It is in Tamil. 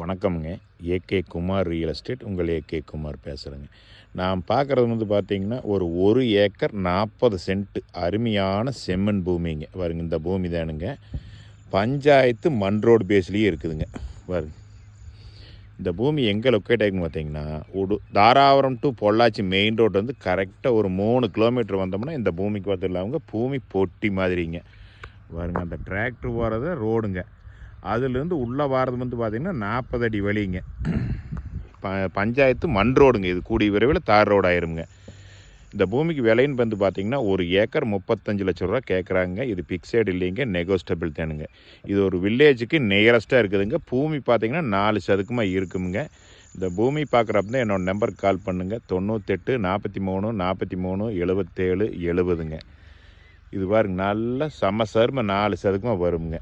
வணக்கம்ங்க. ஏகே குமார் ரியல் எஸ்டேட் உங்கள் ஏகே குமார் பேசுகிறேங்க நான் பார்க்குறது வந்து பார்த்தீங்கன்னா ஒரு ஒரு ஏக்கர் நாற்பது சென்ட்டு அருமையான செம்மண் பூமிங்க. பாருங்க இந்த பூமி தானுங்க. பஞ்சாயத்து மண் ரோடு பேஸ்லேயே இருக்குதுங்க. பாருங்க. இந்த பூமி எங்கே லொக்கேட் ஆகிருக்குன்னு பார்த்தீங்கன்னா உடு Dharapuram to Pollachi main road வந்து கரெக்டாக ஒரு மூணு கிலோமீட்டர் வந்தோம்னா இந்த பூமிக்கு பார்த்துடலாமுங்க பூமி பொட்டி மாதிரிங்க. பாருங்க அந்த டிராக்டர் போகிறத ரோடுங்க அதுலேருந்து உள்ளே வாரது வந்து பார்த்திங்கன்னா நாற்பது அடி வழிங்க ப பஞ்சாயத்து மண் ரோடுங்க. இது கூடிய விரைவில் தார் ரோடு ஆயிருங்க. இந்த பூமிக்கு விலைன்னு வந்து பார்த்திங்கன்னா ஒரு ஏக்கர் முப்பத்தஞ்சு லட்ச ரூபா கேட்குறாங்க. இது பிக்சைடு இல்லைங்க நெகோஸ்டபிள் தானுங்க. இது ஒரு வில்லேஜுக்கு நியரஸ்ட்டாக இருக்குதுங்க. பூமி பார்த்திங்கன்னா நாலு சதுக்கமாக இருக்குமுங்க. இந்த பூமி பார்க்குறப்ப தான் என்னோடய நம்பருக்கு கால் பண்ணுங்கள் தொண்ணூத்தெட்டு நாற்பத்தி மூணு நாற்பத்தி மூணு எழுபத்தேழு எழுபதுங்க இது பாருங்க நல்ல சம சரும நாலு சதுக்கமாக வருங்க